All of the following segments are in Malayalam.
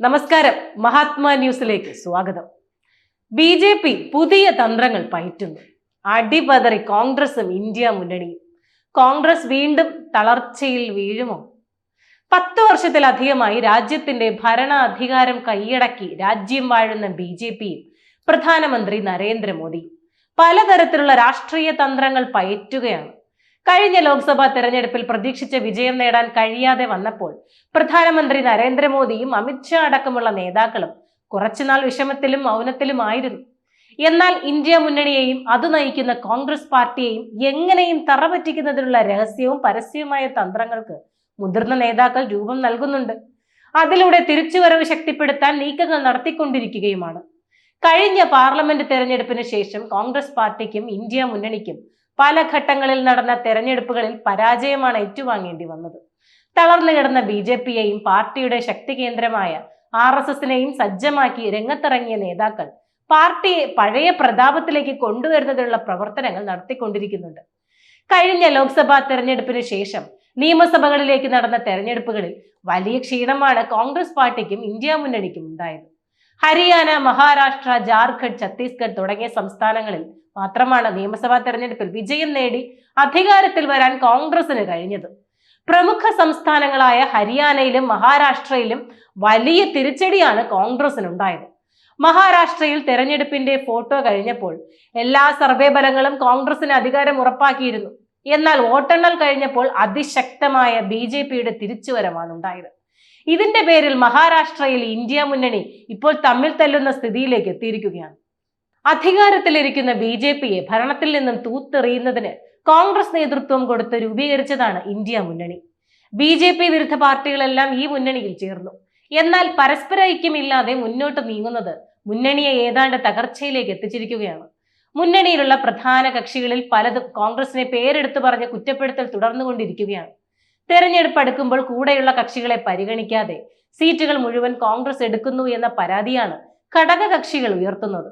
നമസ്കാരം. മഹാത്മാ ന്യൂസിലേക്ക് സ്വാഗതം. ബി ജെ പി പുതിയ തന്ത്രങ്ങൾ പയറ്റുന്നു. അടിപതറി കോൺഗ്രസും ഇന്ത്യ മുന്നണിയും. കോൺഗ്രസ് വീണ്ടും തളർച്ചയിൽ വീഴുമോ? പത്ത് വർഷത്തിലധികമായി രാജ്യത്തിന്റെ ഭരണാധികാരം കൈയടക്കി രാജ്യം വാഴുന്ന ബി ജെ പിയും പ്രധാനമന്ത്രി നരേന്ദ്രമോദി പലതരത്തിലുള്ള രാഷ്ട്രീയ തന്ത്രങ്ങൾ പയറ്റുകയാണ്. കഴിഞ്ഞ ലോക്സഭാ തെരഞ്ഞെടുപ്പിൽ പ്രതീക്ഷിച്ച വിജയം നേടാൻ കഴിയാതെ വന്നപ്പോൾ പ്രധാനമന്ത്രി നരേന്ദ്രമോദിയും അമിത്ഷാ അടക്കമുള്ള നേതാക്കളും കുറച്ചുനാൾ വിഷമത്തിലും മൗനത്തിലുമായിരുന്നു. എന്നാൽ ഇന്ത്യ മുന്നണിയെയും അത് നയിക്കുന്ന കോൺഗ്രസ് പാർട്ടിയെയും എങ്ങനെയും തറപറ്റിക്കുന്നതിനുള്ള രഹസ്യവും പരസ്യവുമായ തന്ത്രങ്ങൾക്ക് മുതിർന്ന നേതാക്കൾ രൂപം നൽകുന്നുണ്ട്. അതിലൂടെ തിരിച്ചുവരവ് ശക്തിപ്പെടുത്താൻ നീക്കങ്ങൾ നടത്തിക്കൊണ്ടിരിക്കുകയുമാണ്. കഴിഞ്ഞ പാർലമെന്റ് തെരഞ്ഞെടുപ്പിന് ശേഷം കോൺഗ്രസ് പാർട്ടിക്കും ഇന്ത്യ മുന്നണിക്കും പല ഘട്ടങ്ങളിൽ നടന്ന തെരഞ്ഞെടുപ്പുകളിൽ പരാജയമാണ് ഏറ്റുവാങ്ങേണ്ടി വന്നത്. തളർന്നു കിടന്ന ബി ജെ പിയെയും പാർട്ടിയുടെ ശക്തി കേന്ദ്രമായ ആർ എസ് എസിനെയും സജ്ജമാക്കി രംഗത്തിറങ്ങിയ നേതാക്കൾ പാർട്ടിയെ പഴയ പ്രതാപത്തിലേക്ക് കൊണ്ടുവരുന്നതിനുള്ള പ്രവർത്തനങ്ങൾ നടത്തിക്കൊണ്ടിരിക്കുന്നുണ്ട്. കഴിഞ്ഞ ലോക്സഭാ തെരഞ്ഞെടുപ്പിന് ശേഷം നിയമസഭകളിലേക്ക് നടന്ന തെരഞ്ഞെടുപ്പുകളിൽ വലിയ ക്ഷീണമാണ് കോൺഗ്രസ് പാർട്ടിക്കും ഇന്ത്യ മുന്നണിക്കും ഉണ്ടായത്. ഹരിയാന മഹാരാഷ്ട്ര ജാർഖണ്ഡ് ഛത്തീസ്ഗഡ് തുടങ്ങിയ സംസ്ഥാനങ്ങളിൽ മാത്രമാണ് നിയമസഭാ തെരഞ്ഞെടുപ്പിൽ വിജയം നേടി അധികാരത്തിൽ വരാൻ കോൺഗ്രസിന് കഴിഞ്ഞത്. പ്രമുഖ സംസ്ഥാനങ്ങളായ ഹരിയാനയിലും മഹാരാഷ്ട്രയിലും വലിയ തിരിച്ചടിയാണ് കോൺഗ്രസിനുണ്ടായത്. മഹാരാഷ്ട്രയിൽ തെരഞ്ഞെടുപ്പിന്റെ ഫോട്ടോ കഴിഞ്ഞപ്പോൾ എല്ലാ സർവേ ഫലങ്ങളും കോൺഗ്രസിന് അധികാരം ഉറപ്പാക്കിയിരുന്നു. എന്നാൽ വോട്ടെണ്ണൽ കഴിഞ്ഞപ്പോൾ അതിശക്തമായ ബി ജെ പിയുടെ തിരിച്ചുവരവാണ് ഉണ്ടായത് ഇതിന്റെ പേരിൽ മഹാരാഷ്ട്രയിൽ ഇന്ത്യ മുന്നണി ഇപ്പോൾ തമ്മിൽ തല്ലുന്ന സ്ഥിതിയിലേക്ക് എത്തിയിരിക്കുകയാണ്. അധികാരത്തിലിരിക്കുന്ന ബി ജെ പിയെ ഭരണത്തിൽ നിന്നും തൂത്തെറിയുന്നതിന് കോൺഗ്രസ് നേതൃത്വം കൊടുത്ത് രൂപീകരിച്ചതാണ് ഇന്ത്യ മുന്നണി. ബി ജെ പി വിരുദ്ധ പാർട്ടികളെല്ലാം ഈ മുന്നണിയിൽ ചേർന്നു. എന്നാൽ പരസ്പര ഐക്യമില്ലാതെ മുന്നോട്ട് നീങ്ങുന്നത് മുന്നണിയെ ഏതാണ്ട് തകർച്ചയിലേക്ക് എത്തിച്ചിരിക്കുകയാണ്. മുന്നണിയിലുള്ള പ്രധാന കക്ഷികളിൽ പലതും കോൺഗ്രസിനെ പേരെടുത്തു പറഞ്ഞ് കുറ്റപ്പെടുത്തൽ തുടർന്നുകൊണ്ടിരിക്കുകയാണ്. തെരഞ്ഞെടുപ്പ് അടുക്കുമ്പോൾ കൂടെയുള്ള കക്ഷികളെ പരിഗണിക്കാതെ സീറ്റുകൾ മുഴുവൻ കോൺഗ്രസ് എടുക്കുന്നു എന്ന പരാതിയാണ് ഘടക കക്ഷികൾ ഉയർത്തുന്നത്.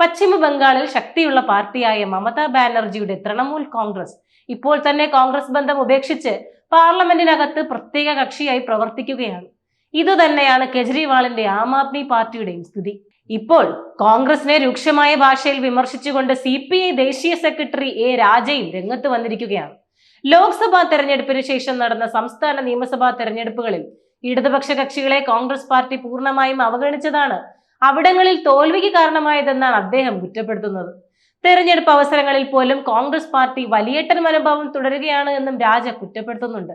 പശ്ചിമ ബംഗാളിൽ ശക്തിയുള്ള പാർട്ടിയായ മമതാ ബാനർജിയുടെ തൃണമൂൽ കോൺഗ്രസ് ഇപ്പോൾ തന്നെ കോൺഗ്രസ് ബന്ധം ഉപേക്ഷിച്ച് പാർലമെന്റിനകത്ത് പ്രത്യേക കക്ഷിയായി പ്രവർത്തിക്കുകയാണ്. ഇതുതന്നെയാണ് കെജ്രിവാളിന്റെ ആം ആദ്മി പാർട്ടിയുടെയും സ്ഥിതി. ഇപ്പോൾ കോൺഗ്രസിനെ രൂക്ഷമായ ഭാഷയിൽ വിമർശിച്ചുകൊണ്ട് സി ദേശീയ സെക്രട്ടറി എ രാജയും രംഗത്ത് വന്നിരിക്കുകയാണ്. ലോക്സഭാ തെരഞ്ഞെടുപ്പിന് ശേഷം നടന്ന സംസ്ഥാന നിയമസഭാ തെരഞ്ഞെടുപ്പുകളിൽ ഇടതുപക്ഷ കക്ഷികളെ കോൺഗ്രസ് പാർട്ടി പൂർണമായും അവഗണിച്ചതാണ്. അവിടങ്ങളിൽ തോൽവിക്ക് കാരണമായതെന്നാണ് അദ്ദേഹം കുറ്റപ്പെടുത്തുന്നത്. തെരഞ്ഞെടുപ്പ് അവസരങ്ങളിൽ പോലും കോൺഗ്രസ് പാർട്ടി വലിയേട്ടൻ മനോഭാവം തുടരുകയാണ് എന്നും രാജ കുറ്റപ്പെടുത്തുന്നുണ്ട്.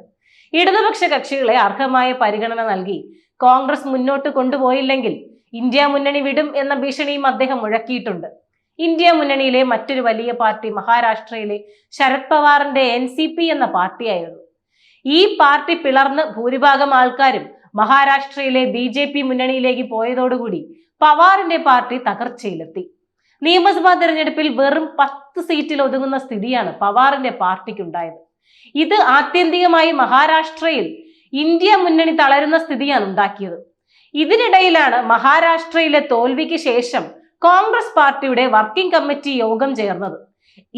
ഇടതുപക്ഷ കക്ഷികളെ അർഹമായ പരിഗണന നൽകി കോൺഗ്രസ് മുന്നോട്ട് കൊണ്ടുപോയില്ലെങ്കിൽ ഇന്ത്യ മുന്നണി വിടും എന്ന ഭീഷണിയും അദ്ദേഹം മുഴക്കിയിട്ടുണ്ട്. ഇന്ത്യ മുന്നണിയിലെ മറ്റൊരു വലിയ പാർട്ടി മഹാരാഷ്ട്രയിലെ ശരത് പവാറിന്റെ എൻ സി പി എന്ന പാർട്ടിയായിരുന്നു. ഈ പാർട്ടി പിളർന്ന് ഭൂരിഭാഗം ആൾക്കാരും മഹാരാഷ്ട്രയിലെ ബി ജെ പി മുന്നണിയിലേക്ക് പോയതോടുകൂടി പവാറിന്റെ പാർട്ടി തകർച്ചയിലെത്തി. നിയമസഭാ തെരഞ്ഞെടുപ്പിൽ വെറും പത്ത് സീറ്റിൽ ഒതുങ്ങുന്ന സ്ഥിതിയാണ് പവാറിന്റെ പാർട്ടിക്കുണ്ടായത്. ഇത് ആത്യന്തികമായി മഹാരാഷ്ട്രയിൽ ഇന്ത്യ മുന്നണി തളരുന്ന സ്ഥിതിയാണ് ഉണ്ടാക്കിയത്. ഇതിനിടയിലാണ് മഹാരാഷ്ട്രയിലെ തോൽവിക്ക് ശേഷം കോൺഗ്രസ് പാർട്ടിയുടെ വർക്കിംഗ് കമ്മിറ്റി യോഗം ചേർന്നത്.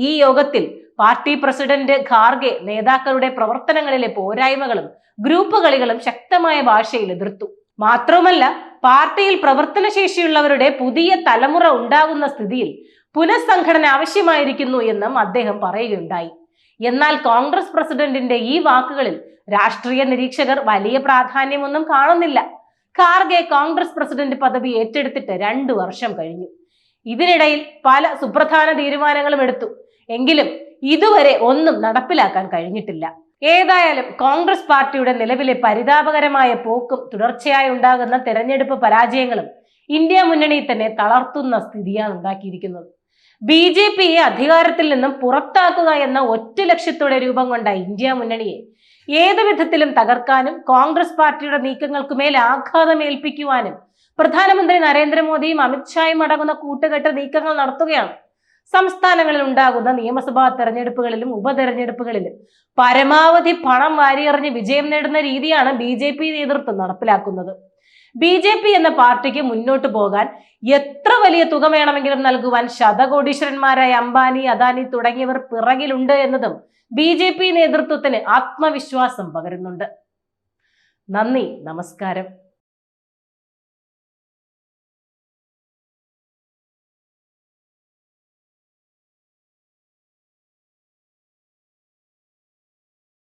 ഈ യോഗത്തിൽ പാർട്ടി പ്രസിഡന്റ് ഖാർഗെ നേതാക്കളുടെ പ്രവർത്തനങ്ങളിലെ പോരായ്മകളും ഗ്രൂപ്പ് കളികളും ശക്തമായ ഭാഷയിൽ എതിർത്തു. മാത്രവുമല്ല പാർട്ടിയിൽ പ്രവർത്തനശേഷിയുള്ളവരുടെ പുതിയ തലമുറ ഉണ്ടാകുന്ന സ്ഥിതിയിൽ പുനഃസംഘടന ആവശ്യമായിരിക്കുന്നു എന്നും അദ്ദേഹം പറയുകയുണ്ടായി. എന്നാൽ കോൺഗ്രസ് പ്രസിഡന്റിന്റെ ഈ വാക്കുകളിൽ രാഷ്ട്രീയ നിരീക്ഷകർ വലിയ പ്രാധാന്യമൊന്നും കാണുന്നില്ല. ഖാർഗെ കോൺഗ്രസ് പ്രസിഡന്റ് പദവി ഏറ്റെടുത്തിട്ട് രണ്ടു വർഷം കഴിഞ്ഞു. ഇതിനിടയിൽ പല സുപ്രധാന തീരുമാനങ്ങളും എടുത്തു. എങ്കിലും ഇതുവരെ ഒന്നും നടപ്പിലാക്കാൻ കഴിഞ്ഞിട്ടില്ല. ഏതായാലും കോൺഗ്രസ് പാർട്ടിയുടെ നിലവിലെ പരിതാപകരമായ പോക്കും തുടർച്ചയായി ഉണ്ടാകുന്ന തെരഞ്ഞെടുപ്പ് പരാജയങ്ങളും ഇന്ത്യ മുന്നണി തന്നെ തളർത്തുന്ന സ്ഥിതിയാണ് ഉണ്ടാക്കിയിരിക്കുന്നത്. ബി ജെ പിയെ അധികാരത്തിൽ നിന്നും പുറത്താക്കുക എന്ന ഒറ്റ ലക്ഷ്യത്തോടെ രൂപം കൊണ്ട ഇന്ത്യ മുന്നണിയെ ഏത് വിധത്തിലും തകർക്കാനും കോൺഗ്രസ് പാർട്ടിയുടെ നീക്കങ്ങൾക്കുമേൽ ആഘാതം ഏൽപ്പിക്കുവാനും പ്രധാനമന്ത്രി നരേന്ദ്രമോദിയും അമിത്ഷായും അടങ്ങുന്ന കൂട്ടുകെട്ട് നീക്കങ്ങൾ നടത്തുകയാണ്. സംസ്ഥാനങ്ങളിൽ ഉണ്ടാകുന്ന നിയമസഭാ തെരഞ്ഞെടുപ്പുകളിലും ഉപതെരഞ്ഞെടുപ്പുകളിലും പരമാവധി പണം വാരിയെറിഞ്ഞ് വിജയം നേടുന്ന രീതിയാണ് ബി ജെ പി നേതൃത്വം നടപ്പിലാക്കുന്നത്. ബി ജെ പി എന്ന പാർട്ടിക്ക് മുന്നോട്ട് പോകാൻ എത്ര വലിയ തുക വേണമെങ്കിലും നൽകുവാൻ ശതകോടീശ്വരന്മാരായ അംബാനി അദാനി തുടങ്ങിയവർ പിറകിലുണ്ട് എന്നതും ബി ജെ പി നേതൃത്വത്തിന് ആത്മവിശ്വാസം പകരുന്നുണ്ട്. നന്ദി നമസ്കാരം.